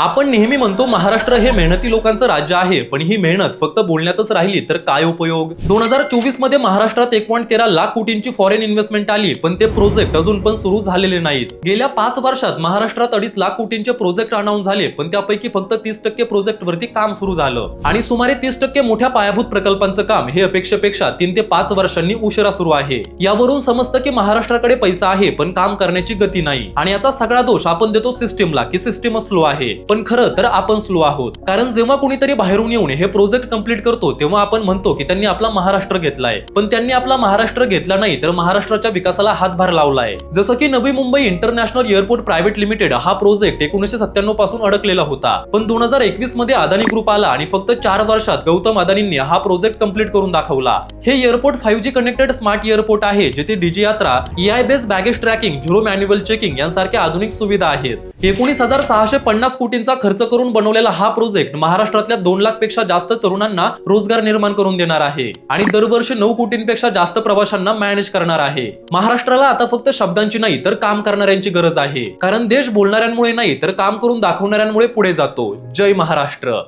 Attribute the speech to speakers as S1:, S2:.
S1: आपण नेहमी म्हणतो महाराष्ट्र हे मेहनती लोकांचं राज्य आहे पण ही मेहनत फक्त बोलण्यातच राहिली तर काय उपयोग? दोन हजार चोवीसमध्ये महाराष्ट्रात एक पॉईंट तेरा लाख कोटींची फॉरेन इन्व्हेस्टमेंट आली पण ते प्रोजेक्ट अजून पण सुरू झालेले नाहीत. गेल्या पाच वर्षात महाराष्ट्रात अडीच लाख कोटींचे प्रोजेक्ट अनाऊन्स झाले पण त्यापैकी फक्त तीस टक्के प्रोजेक्ट वरती काम सुरू झालं. आणि सुमारे तीस टक्के मोठ्या पायाभूत प्रकल्पांचं काम हे अपेक्षेपेक्षा तीन ते पाच वर्षांनी उशिरा सुरू आहे. यावरून समजतं की महाराष्ट्राकडे पैसा आहे पण काम करण्याची गती नाही. आणि याचा सगळा दोष आपण देतो सिस्टीमला की सिस्टीम स्लो आहे. पण खरं तर आपण स्लो आहोत. कारण जेव्हा कोणीतरी बाहेरून येऊन हे प्रोजेक्ट कंप्लीट करतो तेव्हा आपण म्हणतो की त्यांनी आपला महाराष्ट्र घेतलाय. पण त्यांनी आपला महाराष्ट्र घेतला नाही तर महाराष्ट्राच्या विकासाला हातभार लावलाय. जसं की Navi Mumbai international airport private limited हा प्रोजेक्ट एकोणीशे सत्त्याण्णवपासून अडकलेला होता. पण दोन हजार एकवीसमध्ये अदानी ग्रुप आला आणि फक्त चार वर्षात गौतम अदानींनी हा प्रोजेक्ट कंप्लीट करून दाखवला. हे airport five G connected smart airport आहे जिथे digi Yatra AI base baggage tracking zero manual checking यांसारख्या आधुनिक सुविधा आहेत. एकोणीस हजार सहाशे पन्नास कोटींचा खर्च करून बनवलेला हा प्रोजेक्ट महाराष्ट्रातल्या दोन लाखपेक्षा जास्त तरुणांना रोजगार निर्माण करून देणार आहे. आणि दरवर्षी नऊ कोटींपेक्षा जास्त प्रवाशांना मॅनेज करणार आहे. महाराष्ट्राला आता फक्त शब्दांची नाही तर काम करणाऱ्यांची गरज आहे. कारण देश बोलणाऱ्यांमुळे नाही तर काम करून दाखवणाऱ्यांमुळे पुढे जातो. जय महाराष्ट्र.